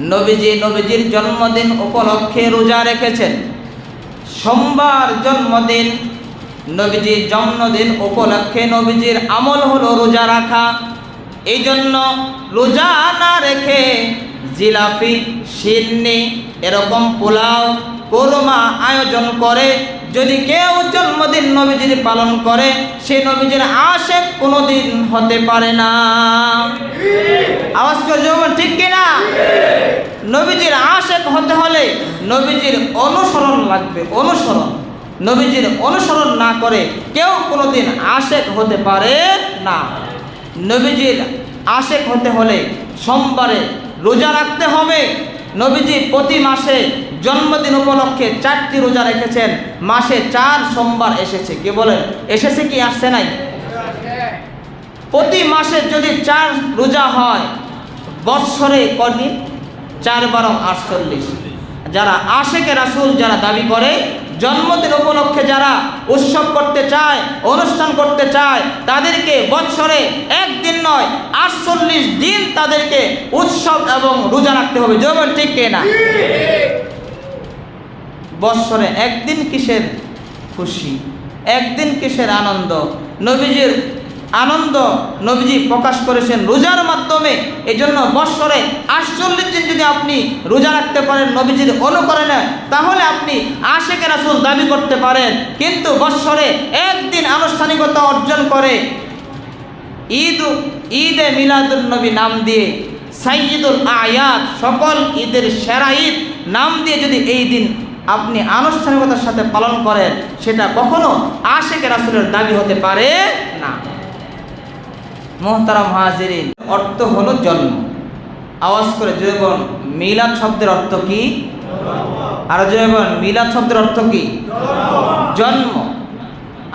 নবীজি নবীজির জন্মদিন উপলক্ষে রোজা রেখেছেন। সোমবার জন্মদিন নবীজির জন্মদিন উপলক্ষে নবীজির আমল হলো রোজা রাখা। এই জন্য রোজা না রেখে জিলাপি, সিন্নি, এরকম পোলাও কোরমা আয়োজন করে। যদি কেউ জন্মদিন নবীজির পালন করে সে নবীজির আশেক কোনোদিন হতে পারে না। আওয়াজ করে জমা ঠিক কিনা? নবীজির আশেক হতে হলে নবীজির অনুসরণ লাগবে, অনুসরণ। নবীজির অনুসরণ না করে কেউ কোনোদিন আশেক হতে পারে না। নবীজির আশেক হতে হলে সোমবারে রোজা রাখতে হবে। নবীজি প্রতি মাসে জন্মদিন উপলক্ষে চারটি রোজা রেখেছেন। মাসে চার সোমবার এসেছে। কে বলেন? এসেছে কি, আসছে নাই? প্রতি মাসে যদি চার রোজা হয়, বৎসরে কদিন চার বারো আটচল্লিশ। যারা আশেকে রাসুল, যারা দাবি করে, জন্মদিন উপলক্ষে যারা উৎসব করতে চায়, অনুষ্ঠান করতে চায়, তাদেরকে বৎসরে একদিন নয়, আটচল্লিশ দিন তাদেরকে উৎসব এবং রোজা রাখতে হবে। যেমন ঠিক কে না বৎসরে একদিন কিসের খুশি? একদিন কিসের আনন্দ? নবীজির আনন্দ নবীজি প্রকাশ করেছেন রোজার মাধ্যমে। এই জন্য বৎসরে আটচল্লিশ দিন যদি আপনি রোজা রাখতে পারেন, নবীজির অনুকরণে, তাহলে আপনি আশেকের রাসুল দাবি করতে পারেন। কিন্তু বৎসরে একদিন আনুষ্ঠানিকতা অর্জন করে ঈদ ঈদে মিলাদুল নবী নাম দিয়ে সাইয়দুল আয়াত, সকল ঈদের সেরা ঈদ নাম দিয়ে যদি এই দিন আপনি আনুষ্ঠানিকতার সাথে পালন করেন, সেটা কখনো আশেকের রাসুলের দাবি হতে পারে না। মোহতারাম হাজিরিন, অর্থ হলো জন্ম। আওয়াজ করে জয়বন মিলাদ শব্দের অর্থ কি? আর জয়বন মিলাদ শব্দের অর্থ কি? জন্ম।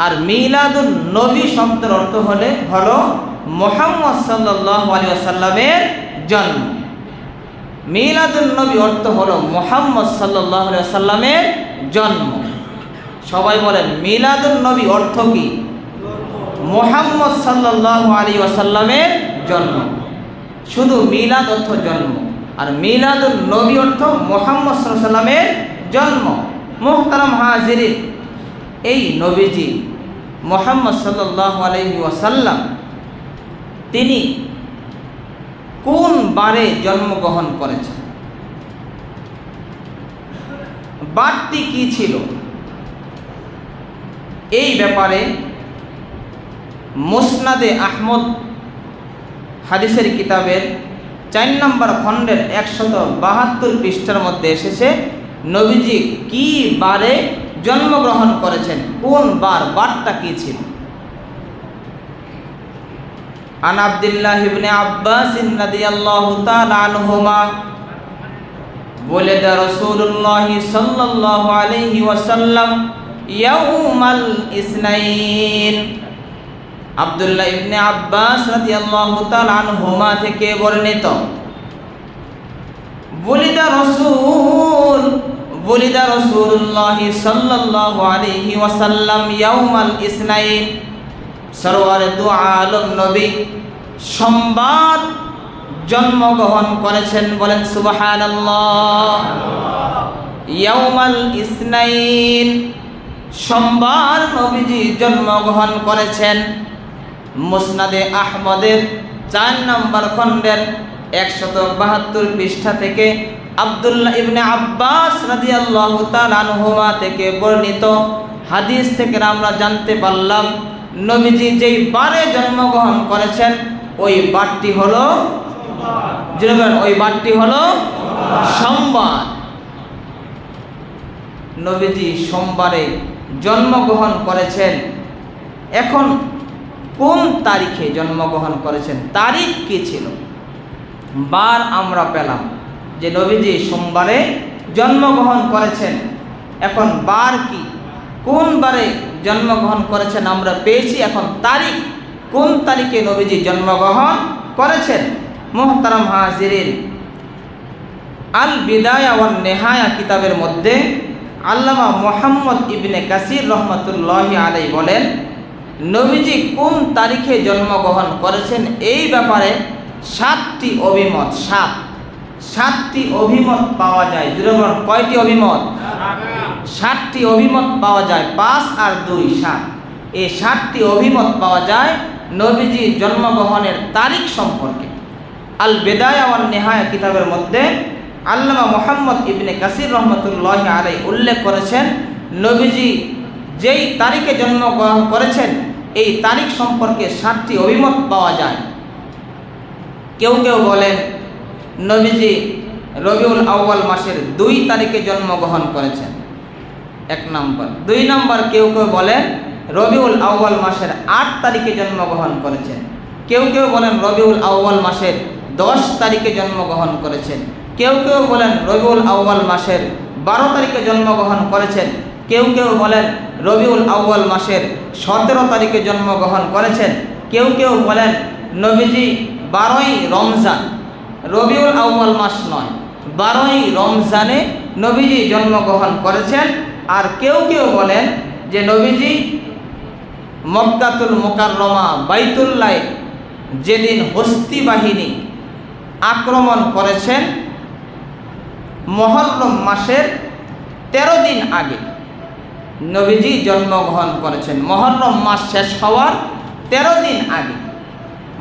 আর মিলাদুন নবী শব্দের অর্থ হলে, হলো মোহাম্মদ সাল্লাহ আলী আসাল্লামের জন্ম। মিলাদুন নবী অর্থ হলো মোহাম্মদ সাল্লাহ আলী জন্ম। সবাই বলেন মিলাদুন নবী অর্থ কি? মোহাম্মদ সাল্লাহ আলী ওয়াসাল্লামের জন্ম। শুধু মিলাদ অর্থ জন্ম, আর মিলাদুল নবী অর্থ মোহাম্মদ সাল্লামের জন্ম। মোহতারাম হাজিরিন, এই নবীজি মোহাম্মদ সাল্লাহ আলহি ওয়াসাল্লাম, তিনি কোন বারে জন্মগ্রহণ করেছেন বারটি কি ছিল? এই ব্যাপারে মুসনাদে আহমদ হাদিসের কিতাবের চার নম্বর খণ্ডের একশত বাহাত্তর পৃষ্ঠার মধ্যে এসেছে, নবীজি কি বারে জন্মগ্রহণ করেছেন? কোন বার, বারটা কি ছিল? আন আব্দুল্লাহ ইবনে আব্বাস রাদিয়াল্লাহু তাআলা আনহুমা ولد رسول الله صلى الله عليه وسلم يوم الاثنين আব্দুল্লাহ ইবনে আব্বাস রাদিয়াল্লাহু তাআলা আনহুমা থেকে বর্ণিত বলিদা রসুল বলিদা রসুল্লাহ সাল্লাল্লাহু আলাইহি ওয়াসাল্লাম ইয়াউমাল ইসনাইন সরওয়ার দু আলম নবী। সম্বাদ জন্মগ্রহণ করেছেন বলেন, সুবহানাল্লাহ। ইয়াউমাল ইসনাইন। সোমবার নবীজি জন্মগ্রহণ করেছেন মুসনাদে আহমদের চার নম্বর খণ্ডের একশত বাহাত্তর পৃষ্ঠা থেকে। আবদুল্লাহ ইবনে আব্বাস তাআলা আনহুমা থেকে বর্ণিত হাদিস থেকে আমরা জানতে পারলাম নবীজি যেই বারে জন্মগ্রহণ করেছেন, ওই বারটি হলো ওই বারটি হলো সোমবার। নবীজি সোমবারে জন্মগ্রহণ করেছেন। এখন কোন তারিখে জন্মগ্রহণ করেছেন? তারিখ কি ছিল? বার আমরা পেলাম যে নবীজি সোমবারে জন্মগ্রহণ করেছেন। এখন বার কি? কোন বারে জন্মগ্রহণ করেছেন আমরা পেয়েছি এখন তারিখ? কোন তারিখে নবীজি জন্মগ্রহণ করেছেন? মোহতারাম হাজিরিন। আল বিদায়া ওয়ান নেহায়া কিতাবের মধ্যে আল্লামা মোহাম্মদ ইবনে কাসির রহমতুল্লাহ আলাই বলেন, নবীজি কোন তারিখে জন্মগ্রহণ করেছেন? এই ব্যাপারে সাতটি অভিমত, সাত। সাতটি অভিমত পাওয়া যায়। বলুন, কয়টি অভিমত? সাতটি অভিমত পাওয়া যায়, পাঁচ আর দুই, সাত। এই সাতটি অভিমত পাওয়া যায় নবীজি জন্মগ্রহণের তারিখ সম্পর্কে। আল বেদায় ওয়ান নেহায়া কিতাবের মধ্যে আল্লামা মোহাম্মদ ইবনে কাসির রহমতুল্লাহ আলাই উল্লেখ করেছেন, নবীজি যেই তারিখে জন্মগ্রহণ করেছেন, এই তারিখ সম্পর্কে সাতটি অভিমত পাওয়া যায়। কেউ কেউ বলেন নবীজি রবিউল আউ্বাল মাসের দুই তারিখে জন্মগ্রহণ করেছেন। এক নম্বর। দুই নম্বর কেউ কেউ বলেন রবিউল আউ্বাল মাসের আট তারিখে জন্মগ্রহণ করেছেন। কেউ কেউ বলেন রবিউল আউ্বাল মাসের দশ তারিখে জন্মগ্রহণ করেছেন। কেউ কেউ বলেন রবিউল আউ্বাল মাসের বারো তারিখে জন্মগ্রহণ করেছেন। কেউ কেউ বলেন রবিউল আউ্বাল মাসের সতেরো তারিখে জন্মগ্রহণ করেছেন। কেউ কেউ বলেন নবীজি বারোই রমজান। রবিউল আউ্বাল মাস নয়, বারোই রমজানে নবীজি জন্মগ্রহণ করেছেন আর কেউ কেউ বলেন যে নবীজি মক্কাতুল মোকাররমা বাইতুল্লায় যেদিন হস্তি বাহিনী আক্রমণ করেছেন মহরম মাসের তেরো দিন আগে নবীজি জন্মগ্রহণ করেছেন। মহরম মাস শেষ হওয়ার তেরো দিন আগে।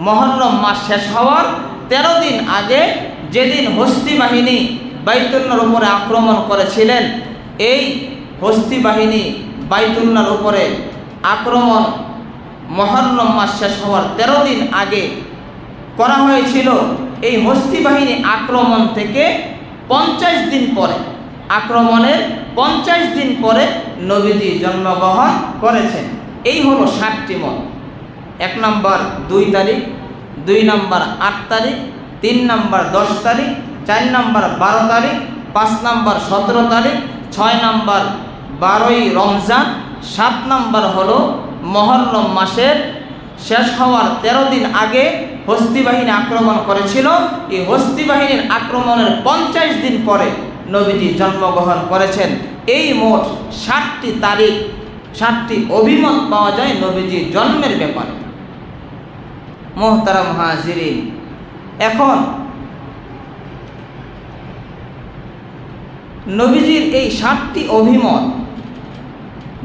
মহরম মাস শেষ হওয়ার তেরো দিন আগে যেদিন হস্তি বাহিনী বাইতুল্লার উপরে আক্রমণ করেছিলেন, এই হস্তি বাহিনী বাইতুল্লার উপরে আক্রমণ মহরম মাস শেষ হওয়ার তেরো দিন আগে করা হয়েছিল। এই হস্তি বাহিনী আক্রমণ থেকে পঞ্চাশ দিন পরে, আক্রমণের পঞ্চাশ দিন পরে নবীজি জন্মগ্রহণ করেছেন। এই হলো সাতটি মত। এক নম্বর, দুই তারিখ। দুই নম্বর আট তারিখ, তিন নম্বর দশ তারিখ, চার নম্বর বারো তারিখ, পাঁচ নম্বর সতেরো তারিখ, ছয় নম্বর বারোই রমজান, সাত নম্বর হলো মহরম মাসের শেষ হওয়ার তেরো দিন আগে হস্তি বাহিনী আক্রমণ করেছিল। এই হস্তি বাহিনীর আক্রমণের পঞ্চাশ দিন পরে নবীজি জন্মগ্রহণ করেছেন। এই মোট ষাটটি তারিখ ষাটটি অভিমত পাওয়া যায় নবীজি জন্মের ব্যাপারে। মোহতারাম হাজিরিন। এখন নবীজির এই ষাটটি অভিমত,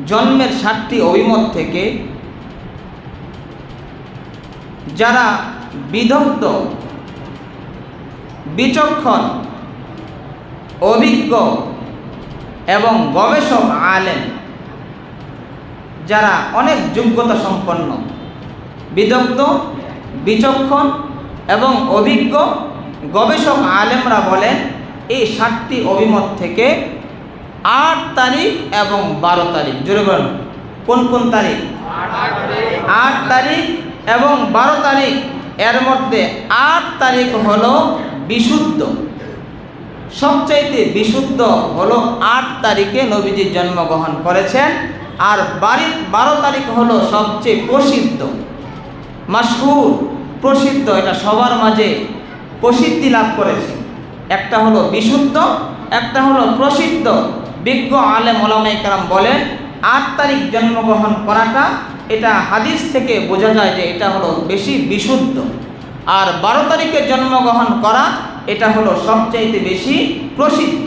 জন্মের ষাটটি অভিমত থেকে যারা বিদগ্ধ, বিচক্ষণ, অভিজ্ঞ এবং গবেষক আলেন যারা অনেক যোগ্যতা সম্পন্ন, বিদগ্ধ বিচক্ষণ এবং অভিজ্ঞ গবেষক আলেমরা বলেন, এই সাতটি অভিমত থেকে আট তারিখ এবং বারো তারিখ। জোরে বলেন, কোন কোন তারিখ? আট তারিখ এবং বারো তারিখ। এর মধ্যে আট তারিখ হলো বিশুদ্ধ। সবচাইতে বিশুদ্ধ হলো আট তারিখে নবীজি জন্মগ্রহণ করেছেন, আর বারো তারিখ হলো সবচেয়ে প্রসিদ্ধ। মাসহুর প্রসিদ্ধ, এটা সবার মাঝে প্রসিদ্ধি লাভ করেছে। একটা হলো বিশুদ্ধ, একটা হলো প্রসিদ্ধ। বিজ্ঞ আলে ওলামাই কারাম বলেন, আট তারিখ জন্মগ্রহণ করাটা, এটা হাদিস থেকে বোঝা যায় যে এটা হলো বেশি বিশুদ্ধ। আর বারো তারিখে জন্মগ্রহণ করা, এটা হলো সবচাইতে বেশি প্রসিদ্ধ।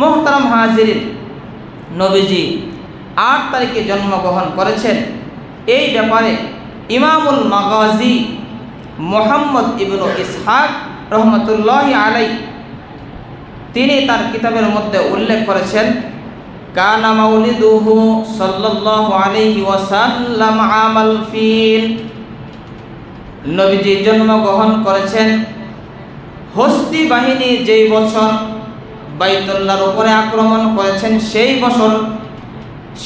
মোহতারাম হাজির নবীজি আট তারিখে জন্মগ্রহণ করেছেন। এই ব্যাপারে Imamul Maghazi Muhammad Ibn Ishaq রহমতুল্লাহ আলাই তিনি তার কিতাবের মধ্যে উল্লেখ করেছেন মাউলিদুহু আমাল নবীজি জন্মগ্রহণ করেছেন হস্তি বাহিনী যেই বছর বাইতুল্লাহর উপরে আক্রমণ করেছেন সেই বছর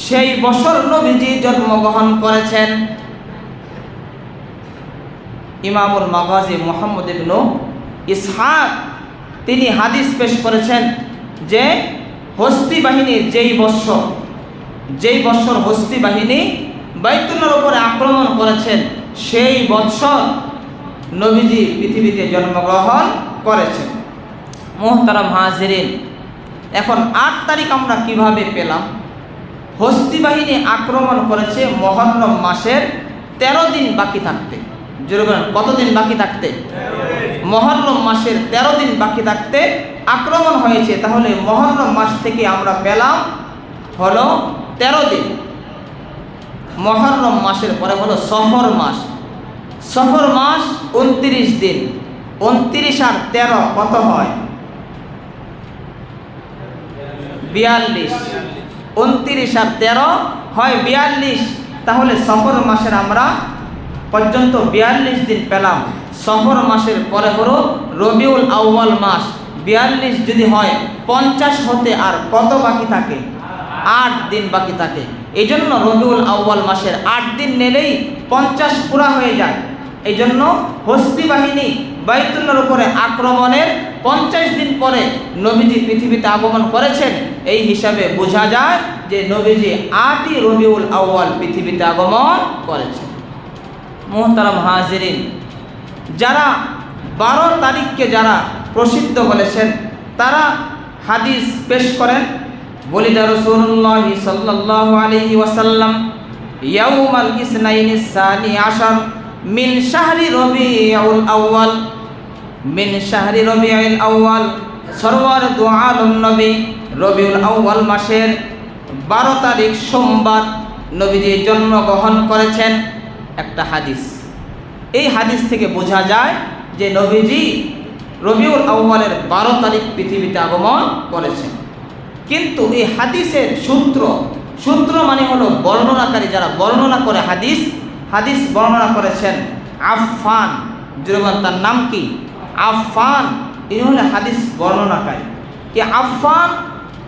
সেই বছর নবীজি জন্মগ্রহণ করেছেন। ইমামুল মাগাজি মোহাম্মদ ইবনু ইসহাক, তিনি হাদিস পেশ করেছেন যে হস্তি বাহিনী যেই বৎসর যেই বৎসর হস্তি বাহিনী বাইতুল্লার উপরে আক্রমণ করেছেন, সেই বৎসর নবীজি পৃথিবীতে জন্মগ্রহণ করেছেন। মোহতারাম হাজিরিন, এখন আট তারিখ আমরা কীভাবে পেলাম? হস্তি বাহিনী আক্রমণ করেছে মহরম মাসের তেরো দিন বাকি থাকতে। কতদিন বাকি থাকতে? মহরম মাসের তেরো দিন বাকি থাকতে আক্রমণ হয়েছে, তাহলে মহরম মাস থেকে আমরা পেলাম হলো তেরো দিন। মহরম মাসের পরে হলো সফর মাস। সফর মাস উনত্রিশ দিন। উনত্রিশ আর তেরো কত হয়? বিয়াল্লিশ। উনত্রিশ আর তেরো হয় বিয়াল্লিশ। তাহলে সফর মাসের আমরা পর্যন্ত বিয়াল্লিশ দিন পেলাম। সফর মাসের পরে হলো রবিউল আউ্বাল মাস। বিয়াল্লিশ যদি হয়, পঞ্চাশ হতে আর কত বাকি থাকে? আট দিন বাকি থাকে। এই জন্য রবিউল আউ্বাল মাসের আট দিন নিলেই পঞ্চাশ পুরা হয়ে যায়। এই জন্য হস্তি বাহিনী বাইতুল্লার উপরে আক্রমণের পঞ্চাশ দিন পরে নবীজি পৃথিবীতে আগমন করেছেন। এই হিসাবে বোঝা যায় যে নবীজি আটই রবিউল আউ্বাল পৃথিবীতে আগমন করেছেন। মোহতারাম হাজিরিন। যারা বারো তারিখকে যারা প্রসিদ্ধ বলেছেন, তারা হাদিস পেশ করেন বলিদা রসুল্লাহ সাল্লাহ আলহি ওয়াসাল্লাম, ইয়াউমাল ইসনাইনি সানি আশার মিন শাহরি রবিউল আউয়াল, মিন শাহরি রবিউল আউয়াল, সরওয়ার দু আলম নবী, রবিউল আউয়াল মাসের বারো তারিখ সোমবার নবীজি জন্মগ্রহণ করেছেন। একটা হাদিস। এই হাদিস থেকে বোঝা যায় যে নবীজি রবিউল আউ্বালের বারো তারিখ পৃথিবীতে আগমন করেছেন। কিন্তু এই হাদিসের সূত্র সূত্র মানে হলো বর্ণনাকারী, যারা বর্ণনা করে হাদিস হাদিস বর্ণনা করেছেন আফফান। জুরবান তার নাম কি? আফফান। ইনি হলেন হাদিস বর্ণনাকারী। এই আফফান?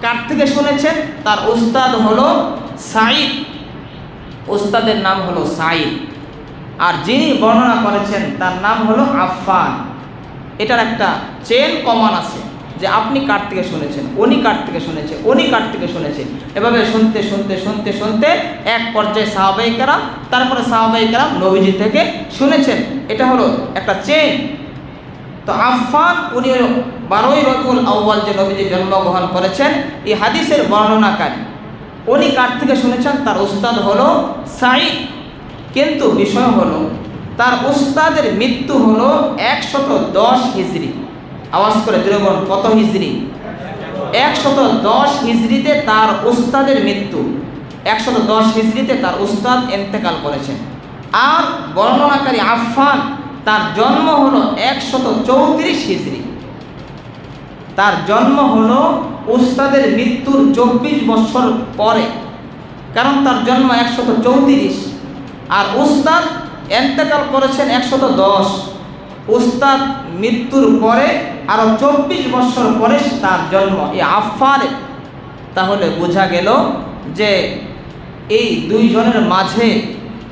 কার থেকে শুনেছেন? তার উস্তাদ হলো সাইদ উস্তাদের নাম হলো সাইদ আর যিনি বর্ণনা করেছেন, তার নাম হলো আফফান। এটার একটা চেন কমান আছে, যে আপনি কার থেকে শুনেছেন, উনি কার থেকে শুনেছে, উনি কার থেকে শুনেছে। এভাবে শুনতে শুনতে শুনতে শুনতে এক পর্যায়ে সাহাবাই কারাম তারপরে সাহাবাই কারাম নবীজি থেকে শুনেছেন। এটা হলো একটা চেন তো আফফান, উনি বারোই রবিউল আউ্বাল যে নবীজি জন্মগ্রহণ করেছেন, এই হাদিসের বর্ণনাকারী। উনি কার থেকে শুনেছেন, তার উস্তাদ হলো সাইদ কিন্তু বিষয় হলো, তার উস্তাদের মৃত্যু হলো একশত দশ হিজড়ি আওয়াজ করে জুড়ে কত হিজড়ি একশত দশ হিজড়িতে তার উস্তাদের মৃত্যু। একশত দশ হিজড়িতে তার উস্তাদ এন্তেকাল করেছেন। আর বর্ণনাকারী আফফান, তার জন্ম হলো একশত চৌত্রিশ হিজড়ি তার জন্ম হলো উস্তাদের মৃত্যুর চব্বিশ বছর পরে। কারণ তার জন্ম একশত চৌত্রিশ আর উস্তাদ এন্তেকাল করেছেন একশত দশ। উস্তাদ মৃত্যুর পরে আরও চব্বিশ বছর পরে তার জন্ম। এই আফারে তাহলে বোঝা গেল যে এই দুইজনের মাঝে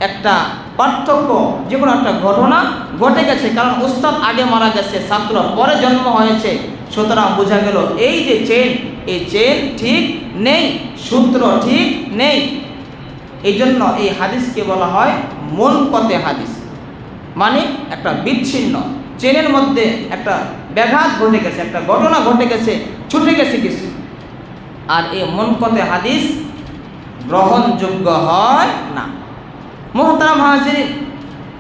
একটা পার্থক্য যে কোনো একটা ঘটনা ঘটে গেছে, কারণ উস্তাদ আগে মারা গেছে, ছাত্র পরে জন্ম হয়েছে। সুতরাং বোঝা গেল এই যে চেন এই চেন ঠিক নেই, সূত্র ঠিক নেই। এই জন্য এই হাদিসকে বলা হয় মন কতে হাদিস। মানে একটা বিচ্ছিন্ন। চেনের মধ্যে একটা ব্যাঘাত ঘটে গেছে, একটা ঘটনা ঘটে গেছে, ছুটে গেছে কিছু। আর এই মন কতে হাদিস গ্রহণযোগ্য হয় না। মোহতারাম হাজির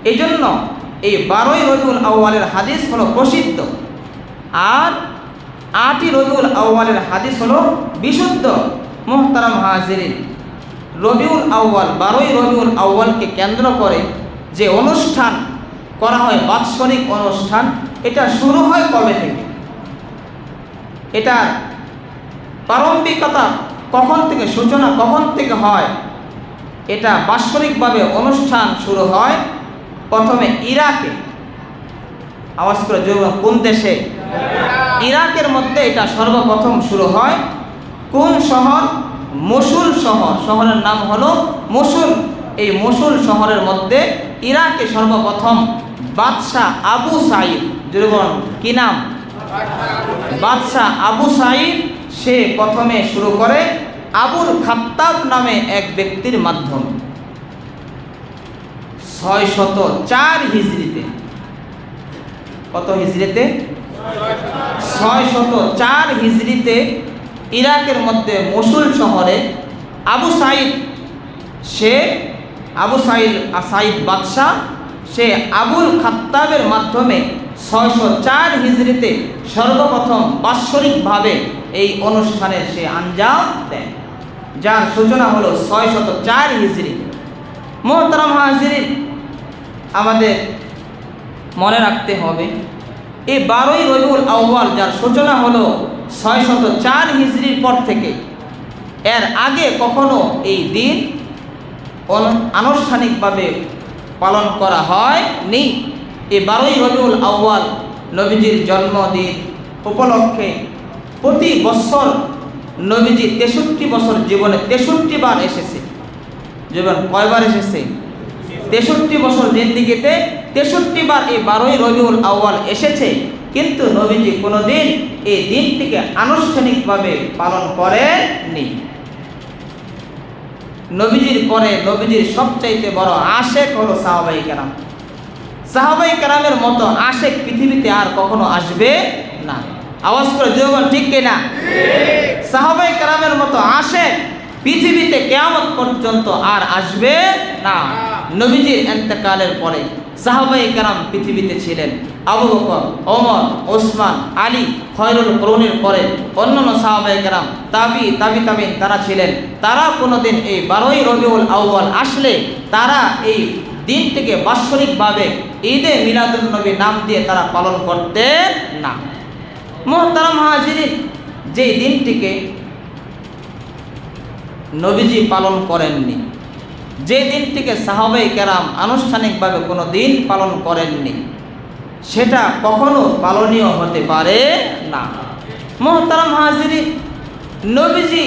এই জন্য এই বারোই রবিউল আউ্বালের হাদিস হলো প্রসিদ্ধ। আর আটই রবিউল আউ্বালের হাদিস হলো বিশুদ্ধ। মোহতারাম হাজিরিন রবিউল আউ্বাল বারোই রবিউল আউ্বালকে কেন্দ্র করে যে অনুষ্ঠান করা হয়, বাৎসরিক অনুষ্ঠান, এটা শুরু হয় কবে থেকে? এটা প্রারম্ভিকতা কখন থেকে, সূচনা কখন থেকে হয়? এটা বাৎসরিকভাবে অনুষ্ঠান শুরু হয় প্রথমে ইরাকে। আওয়াজ করে জরুর কোন দেশে? ইরাকের মধ্যে এটা সর্বপ্রথম শুরু হয় কোন শহর? মসুল শহর, শহরের নাম হলো মসুল। এই মসুল শহরের মধ্যে ইরাকে সর্বপ্রথম বাদশাহ আবু সাইদ কি নাম? বাদশাহ আবু সাইদ সে প্রথমে শুরু করে আবুল খাত্তাব নামে এক ব্যক্তির মাধ্যমে। ছয় শত চার হিজড়িতে। কত হিজড়িতে? ছয় শত চার হিজড়িতে ইরাকের মধ্যে মসুল শহরে আবু সাইদ, সে আবু সাইদ সাইদ বাদশাহ, সে আবুল খাত্তাবের মাধ্যমে ছয়শো চার হিজড়িতে সর্বপ্রথম বাৎসরিকভাবে এই অনুষ্ঠানের সে আঞ্জাম দেয়, যার সূচনা হলো ছয়শত চার হিজড়ি। মোহতারাম হাজিরিন আমাদের মনে রাখতে হবে, এই বারোই রবিউল আউ্বাল যার সূচনা হলো ছয়শত চার হিজড়ির পর থেকে, এর আগে কখনো এই দিন আনুষ্ঠানিকভাবে পালন করা হয় নি এই বারোই রবিউল আউ্বাল নবীজির জন্মদিন উপলক্ষে প্রতি বছর নবীজি তেষট্টি বছর জীবনে তেষট্টি বার এসেছে। জীবন কয়বার এসেছে? তেষট্টি বছর জিন্দিগিতে তেষট্টি বার এই বারোই রবিউল আউ্বাল এসেছে। কিন্তু নবীজি কোনোদিন এই দিনটিকে আনুষ্ঠানিকভাবে পালন করেননি। নবীজির পরে নবীজির সবচাইতে বড় আশেক হলো সাহাবাই কেরাম। সাহাবাই কেরামের মতো আশেক পৃথিবীতে আর কখনো আসবে না। আওয়াজ করে যৌবন ঠিক কিনা? সাহাবাই কেরামের মতো আশেক পৃথিবীতে কেয়ামত পর্যন্ত আর আসবে না। নবীজির এন্তেকালের পরে সাহাবাই কেরাম পৃথিবীতে ছিলেন। আবু বকর, ওমর, ওসমান, আলী খয়রুল করুণের পরে অন্যান্য সাহাবাই কেরাম, তাবি তাবি তাবিন তারা ছিলেন। তারা কোনোদিন এই বারোই রবিউল আউ্বাল আসলে তারা এই দিনটিকে বাৎসরিকভাবে ঈদে মিলাদুল নবী নাম দিয়ে তারা পালন করতেন না। মোহতারাম হাজিরিন যে দিনটিকে নবীজি পালন করেননি যে দিনটিকে সাহাবাই কেরাম আনুষ্ঠানিকভাবে কোনো দিন পালন করেননি সেটা কখনো পালনীয় হতে পারে না। মোহতারাম হাজিরি, নবীজি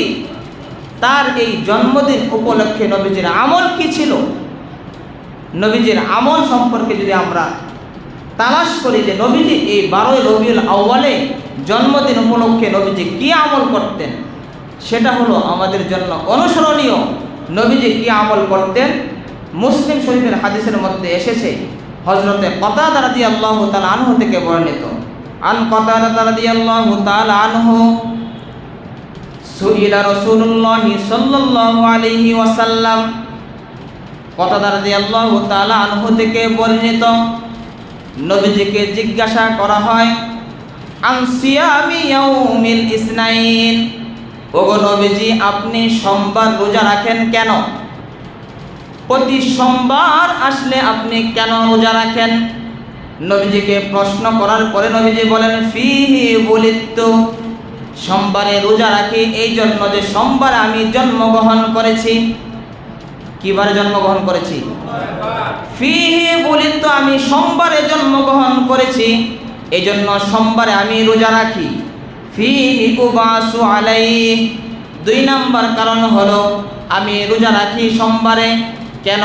তার এই জন্মদিন উপলক্ষে নবীজির আমল কি ছিল? নবীজির আমল সম্পর্কে যদি আমরা তালাশ করি যে নবীজি এই বারোই রবিউল আউ্বালে জন্মদিন উপলক্ষে নবীজি কি আমল করতেন, সেটা হলো আমাদের জন্য অনুসরণীয়। নবীজি কি আমল করতেন? মুসলিম শরীফের হাদিসের মধ্যে এসেছে হজরতে কতাদা রাদি আল্লাহ তাল আনহু থেকে বর্ণিত। আন কতাদা রাদি আল্লাহ তাল আনহু সুইলা রসুল্লাহ সাল্লাল্লাহু আলাইহি ওয়াসাল্লাম কতাদা রাদি আল্লাহ তাল আনহু থেকে বর্ণিত। নবীজিকে জিজ্ঞাসা করা হয় ইসনাইন? ওগো নবীজি, আপনি সোমবার রোজা রাখেন কেন? প্রতি সোমবার আসলে আপনি কেন রোজা রাখেন? নবীজিকে প্রশ্ন করার পরে নবীজি বলেন, ফিহি বলিত সোমবারে রোজা রাখি, এই জন্য যে সোমবারে আমি জন্মগ্রহণ করেছি। কিবারে জন্মগ্রহণ করেছি? ফিহি বলিত আমি সোমবারে জন্মগ্রহণ করেছি, এই জন্য সোমবারে আমি রোজা রাখি। ফিহি উবাসু আলাই দুই নাম্বার কারণ হলো, আমি রোজা রাখি সোমবারে। কেন?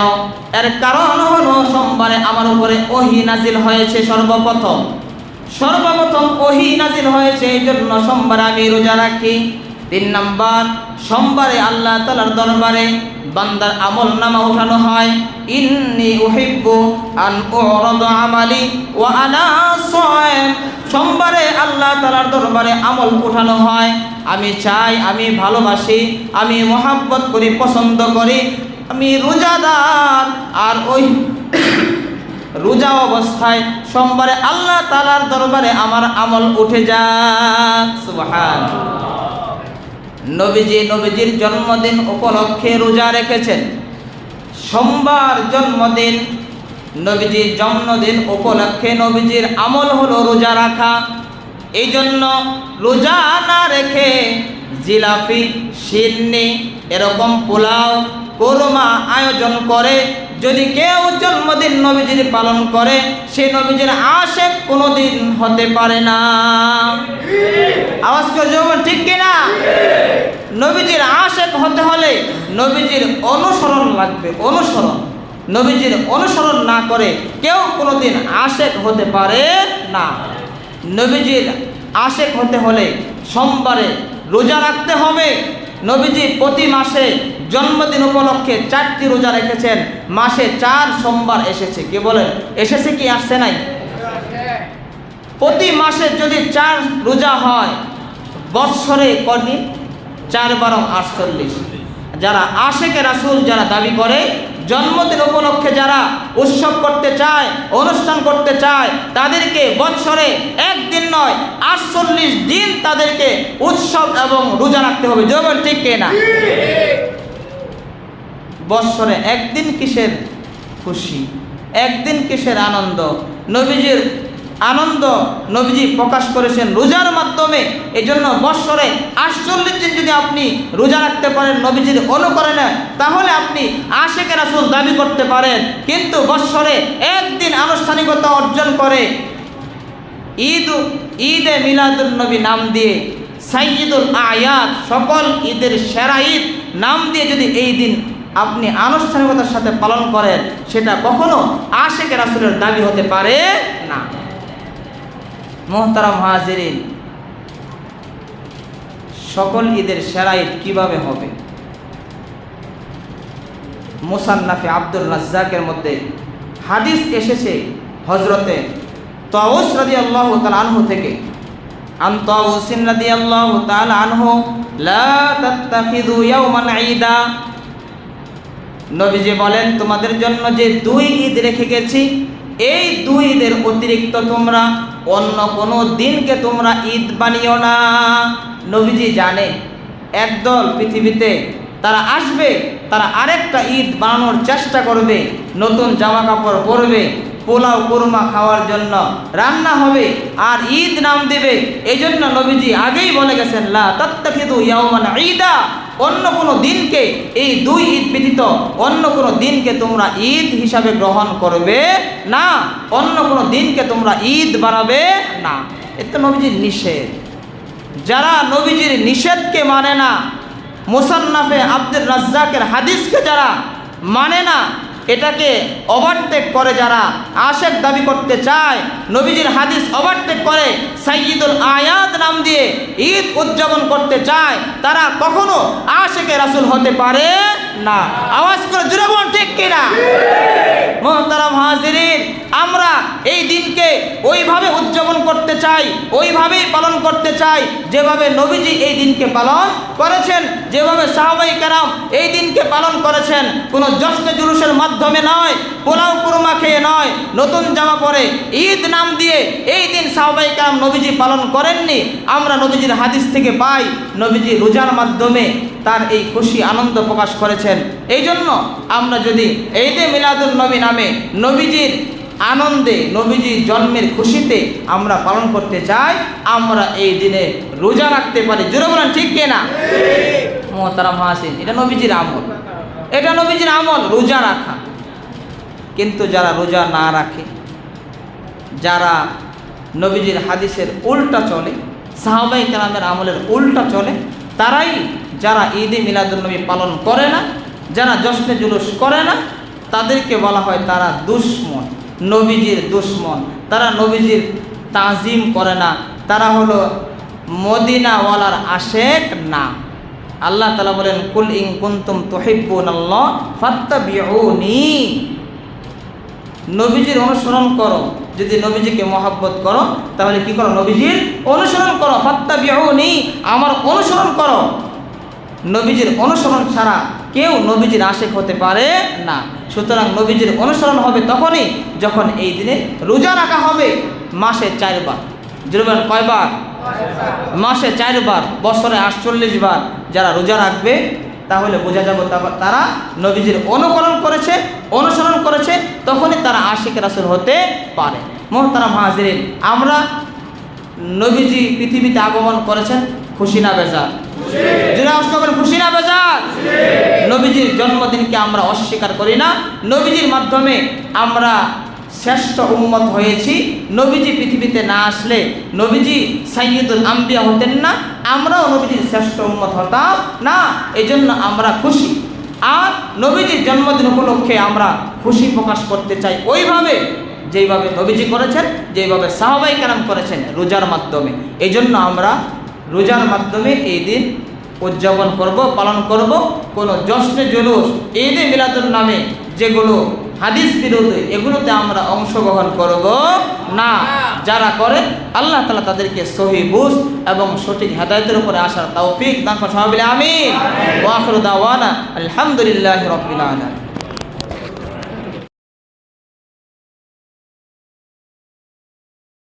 এর কারণ হলো সোমবারে আমার উপরে ওহি নাজিল হয়েছে সর্বপ্রথম। সর্বপ্রথম ওহি নাজিল হয়েছে এই জন্য সোমবার আমি রোজা রাখি। তিন নাম্বার, সোমবারে আল্লাহ তালার দরবারে বান্দার আমল নামা উঠানো হয়। ইন্নি উহিব্বু আন উরদ আমালি ওয়া আনা সোমবারে আল্লাহ তালার দরবারে আমল উঠানো হয়। আমি চাই, আমি ভালোবাসি, আমি মহাব্বত করি, পছন্দ করি। আমি রোজাদার, আর ওই রোজা অবস্থায় সোমবারে আল্লাহ তালার দরবারে আমার আমল উঠে যাক নবীজি নবীজির জন্মদিন উপলক্ষে রোজা রেখেছেন। সোমবার জন্মদিন নবীজির জন্মদিন উপলক্ষে নবীজির আমল হলো রোজা রাখা। এই জন্য রোজা না রেখে জিলাপি, সিন্নি এরকম পোলাও, কোরমা আয়োজন করে, যদি কেউ জন্মদিন নবীজির পালন করে সে নবীজির আশেক কোনোদিন হতে পারে না। আওয়াজ করে যখন ঠিক কিনা? নবীজির আশেক হতে হলে নবীজির অনুসরণ লাগবে, অনুসরণ। নবীজির অনুসরণ না করে কেউ কোনোদিন আশেক হতে পারে না। নবীজির আশেক হতে হলে সোমবারে রোজা রাখতে হবে নবীজি প্রতি মাসে জন্মদিন উপলক্ষে চারটি রোজা রেখেছেন। মাসে চার, সোমবার এসেছে। কে বলেন? এসেছে কি, আসছে নাই? প্রতি মাসে যদি চার রোজা হয়, বৎসরে কদিন চার বারো আটচল্লিশ। যারা আশেকে রাসুল, যারা দাবি করে জন্মদিন উপলক্ষে যারা উৎসব করতে চায়, অনুষ্ঠান করতে চায়, তাদেরকে বৎসরে একদিন নয়, আটচল্লিশ দিন তাদেরকে উৎসব এবং রোজা রাখতে হবে। জয়বন ঠিক কে না বৎসরে একদিন কিসের খুশি? একদিন কিসের আনন্দ? নবীজির আনন্দ নবীজি প্রকাশ করেছেন রোজার মাধ্যমে। এই জন্য বৎসরে আটচল্লিশ আপনি রোজা রাখতে পারেন, নবীজির অনুকরণে তাহলে আপনি আশেকের রাসুল দাবি করতে পারেন। কিন্তু বৎসরে একদিন আনুষ্ঠানিকতা অর্জন করে ঈদ ঈদে মিলাদুল নবী নাম দিয়ে সাইয়দুল আয়াত, সকল ঈদের সেরা ঈদ নাম দিয়ে যদি এই দিন আপনি আনুষ্ঠানিকতার সাথে পালন করেন, সেটা কখনো আশেকের রাসুলের দাবি হতে পারে না। মোহতারাম হাজিরিন সকল ঈদের সেরা ঈদ কীভাবে হবে? মুসান্নাফে আব্দুল রাজ্জাকের মধ্যে হাদিস এসেছে হজরতে তাউস রাদি আল্লাহ তাল আনহু থেকে। আন তাউসিন রাদি আল্লাহ আনহু, লা তাত্তাখিযু ইয়াওমান ঈদা। নবীজি বলেন, তোমাদের জন্য যে দুই ঈদ রেখে গেছি, এই দুই ঈদের অতিরিক্ত তোমরা অন্য কোনো দিনকে তোমরা ঈদ বানিও না। নবীজি জানে একদল পৃথিবীতে তারা আসবে, তারা আরেকটা ঈদ বানানোর চেষ্টা করবে, নতুন জামা কাপড় পরবে, পোলাও, কুরমা খাওয়ার জন্য রান্না হবে, আর ঈদ নাম দেবে। এই জন্য নবীজি আগেই বলে গেছেন ঈদা। অন্য কোনো দিনকে এই দুই ঈদ ব্যতীত অন্য কোনো দিনকে তোমরা ঈদ হিসাবে গ্রহণ করবে না। অন্য কোনো দিনকে তোমরা ঈদ বানাবে না। এতে নবীজির নিষেধ। যারা নবীজির নিষেধকে মানে না, মুসান্নাফে আব্দুল রাজ্জাকের হাদিসকে যারা মানে না, এটাকে ওভারটেক করে যারা, আশেক দাবি করতে চায়, নবীজির হাদিস ওভারটেক করে সাইয়দুল আয়াত নাম দিয়ে ঈদ উদযাপন করতে চায়, তারা কখনো আশেকে রাসুল হতে পারে না। আওয়াজ করে জুড়ে ঠিক কিনা? মোহতারাম হাজিরিন, আমরা এই দিনকে ওইভাবে উদযাপন করতে চাই, ওইভাবেই পালন করতে চাই, যেভাবে নবীজি এই দিনকে পালন করেছেন, যেভাবে সাহাবাই কারাম এই দিনকে পালন করেছেন, কোনো জশ্ন জুলুসের মাধ্যমে নয়, পোলাও কুরমা খেয়ে নয়, নতুন জামা পরে ঈদ নাম দিয়ে এই দিন সাহাবাই কারাম নবীজি পালন করেননি, আমরা নবীজির হাদিস থেকে পাই, নবীজি রোজার মাধ্যমে তার এই খুশি আনন্দ প্রকাশ করেছেন। এই জন্য আমরা যদি যে মিলাদুল নবী নামে নবীজির আনন্দে, নবীজির জন্মের খুশিতে আমরা পালন করতে চাই, আমরা এই দিনে রোজা রাখতে পারি। জোরে বলেন, ঠিক কিনা মোহতারা মহাসিন এটা নবীজির আমল। এটা নবীজির আমল, রোজা রাখা। কিন্তু যারা রোজা না রাখে, যারা নবীজির হাদিসের উল্টা চলে, সাহাবাই কালামের আমলের উল্টা চলে, তারাই যারা ঈদে মিলাদুলনবী পালন করে না, যারা জশ্নে জুলুস করে না তাদেরকে বলা হয় তারা দুশ্মন, নবীজির দুশ্মন। তারা নবীজির তাজিম করে না। তারা হলো মদিনাওয়ালার আশেক না। আল্লাহ তালা বলেন, কুল ইং কুন্তুম তোহিব্বুন আল্লাহ ফাত্তাবিউনি। নবীজির অনুসরণ করো। যদি নবীজিকে মহাব্বত করো, তাহলে কি করো? নবীজির অনুসরণ করো। ফাত্তাবিউনি, আমার অনুসরণ করো। নবীজির অনুসরণ ছাড়া কেউ নবীজির আশেক হতে পারে না। সুতরাং নবীজির অনুসরণ হবে তখনই যখন এই দিনে রোজা রাখা হবে মাসে চারবার। জুরবেন কয়বার? মাসে চারবার, বছরে আটচল্লিশ বার যারা রোজা রাখবে, তাহলে বোঝা যাবে তারা নবীজির অনুকরণ করেছে, অনুসরণ করেছে, তখনই তারা আশিক রাসুল হতে পারে। মোহতারাম হাজিরিন, আমরা নবীজি পৃথিবীতে আগমন করেছেন খুশি না বেজার। নবীজির জন্মদিনকে আমরা অস্বীকার করি না। নবীজির মাধ্যমে আমরা শ্রেষ্ঠ উন্মত হয়েছি। নবীজি পৃথিবীতে না আসলে নবীজি সাইয়দুল আম্বিয়া হতেন না। আমরাও নবীজির শ্রেষ্ঠ উন্মত হতাম না। এই জন্য আমরা খুশি। আর নবীজির জন্মদিন উপলক্ষে আমরা খুশি প্রকাশ করতে চাই ওইভাবে যেইভাবে নবীজি করেছেন, যেইভাবে সাহাবাই কালাম করেছেন রোজার মাধ্যমে। এই জন্য আমরা রোজার মাধ্যমে এই দিন উদযাপন করব, পালন করব। কোনো জশ্নে জুলুস ঈদে মিলাদুল নামে যেগুলো হাদিস বিরোধী, এগুলোতে আমরা অংশগ্রহণ করব না। যারা করে, আল্লাহ তালা তাদেরকে সহি বুঝ এবং সঠিক হেদায়তের উপরে আসার তৌফিক দান করে সবাই দাওয়ানা আলহামদুলিল্লাহ রবিল